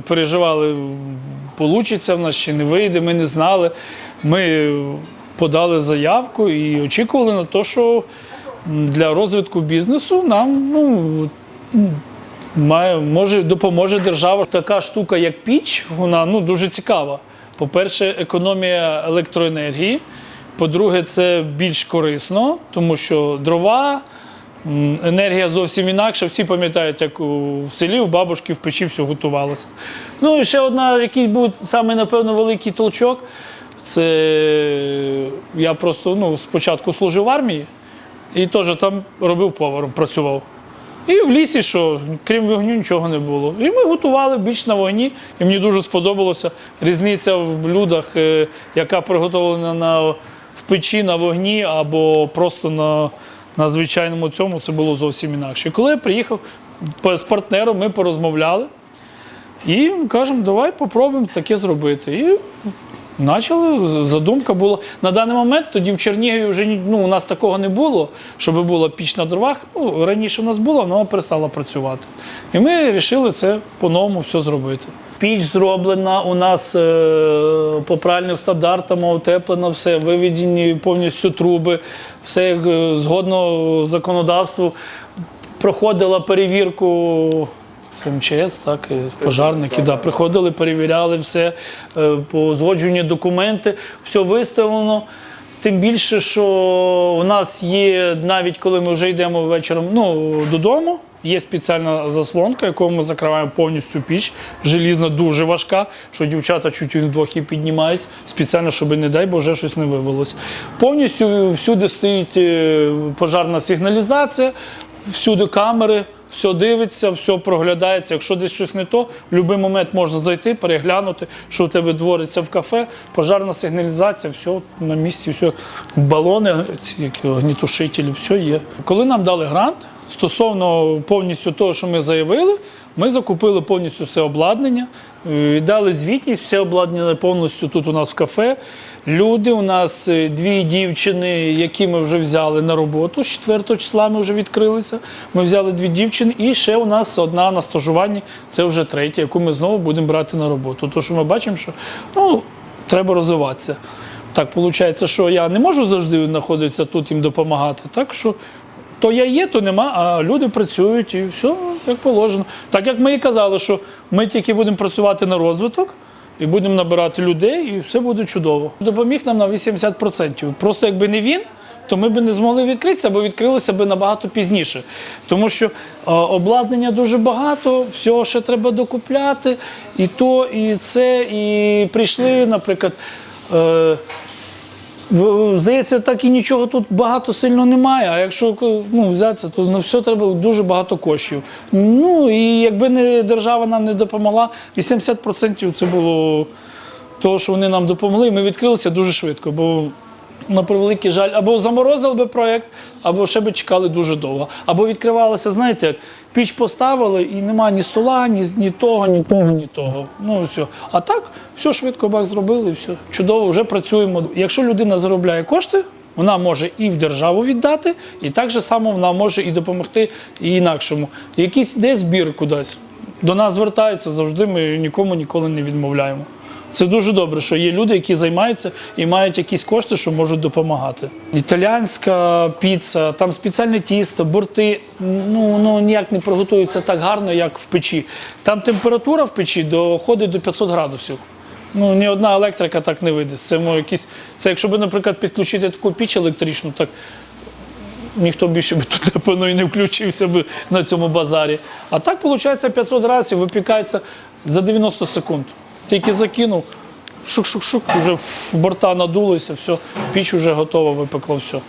Переживали, получиться в нас чи не вийде, ми не знали. Ми подали заявку і очікували на те, що для розвитку бізнесу нам ну, має, може, допоможе держава. Така штука, як піч, вона ну, дуже цікава. По-перше, економія електроенергії. По-друге, це більш корисно, тому що дрова, енергія зовсім інакша. Всі пам'ятають, як у селі у бабушки в печі все готувалося. Ну і ще одна, який був саме, напевно, великий толчок. Це я просто ну, спочатку служив в армії і теж там робив поваром, працював. І в лісі, що крім вогню, нічого не було. І ми готували більш на вогні, і мені дуже сподобалося різниця в блюдах, е, яка приготовлена на, в печі на вогні або просто на, на звичайному цьому, це було зовсім інакше. І коли я приїхав з партнером, ми порозмовляли і кажемо, давай попробуємо таке зробити. І Почали, задумка була. На даний момент тоді в Чернігові вже ну, у нас такого не було, щоб була піч на дровах. Ну, раніше в нас було, але вона перестала працювати. І ми вирішили це по-новому все зробити. Піч зроблена у нас е, по правильним стандартам, утеплено все, виведені повністю труби, все е, згодно законодавству. Проходила перевірку з МЧС, так, і пожарники, да, приходили, перевіряли все, е, по узгодженню документи, все виставлено. Тим більше, що у нас є, навіть коли ми вже йдемо вечором ну, додому, є спеціальна заслонка, яку ми закриваємо повністю піч. Желізна дуже важка, що дівчата чуть вдвох її піднімають, спеціально, щоб, не дай Боже, щось не вивелося. Повністю всюди стоїть е, пожарна сигналізація, всюди камери, все дивиться, все проглядається. Якщо десь щось не то, в будь-який момент можна зайти, переглянути, що у тебе твориться в кафе, пожарна сигналізація, все на місці, все. Балони, ці які огнітушителі, все є. Коли нам дали грант, стосовно повністю того, що ми заявили, ми закупили повністю все обладнання, е, дали звітність, все обладнання повністю тут у нас в кафе. Люди, у нас е, дві дівчини, які ми вже взяли на роботу. З 4 числа ми вже відкрилися. Ми взяли дві дівчини, і ще у нас одна на стажуванні, це вже третя, яку ми знову будемо брати на роботу. Тому що ми бачимо, що ну, треба розвиватися. Так виходить, що я не можу завжди знаходитися тут їм допомагати. Так що то я є, то нема, а люди працюють і все як положено. Так як ми і казали, що ми тільки будемо працювати на розвиток і будемо набирати людей, і все буде чудово. Допоміг нам на 80%. Просто якби не він. То ми б не змогли відкритися, бо відкрилися б набагато пізніше. Тому що е, обладнання дуже багато, всього ще треба докупляти, і то, і це, і прийшли, наприклад. Здається, так і нічого тут багато сильно немає. А якщо ну, взятися, то на все треба дуже багато коштів. Ну і якби не держава нам не допомогла, 80% це було того, що вони нам допомогли. Ми відкрилися дуже швидко, бо на превеликий жаль, або заморозили би проєкт, або ще би чекали дуже довго. Або відкривалося, знаєте, як піч поставили і нема ні стола, ні, ні того, ні того, ні того. Ну все. А так, все швидко бак зробили, все. Чудово, вже працюємо. Якщо людина заробляє кошти, вона може і в державу віддати, і так же само вона може і допомогти і інакшому. Якийсь десь збір кудись. До нас звертаються завжди, ми нікому ніколи не відмовляємо. Це дуже добре, що є люди, які займаються і мають якісь кошти, що можуть допомагати. Італіанська піца, там спеціальне тісто, борти, ну, ну ніяк не приготуються так гарно, як в печі. Там температура в печі доходить до 500 градусів. Ну, ні одна електрика так не видасть. Це, ну, якісь, це якщо б, наприклад, підключити таку піч електричну, так ніхто більше би тут, напевно, і не включився б на цьому базарі. А так, виходить, 500 градусів випікається за 90 секунд. Тільки закинув, шук-шук-шук, вже в борта надулося, все, піч вже готова, випекла все.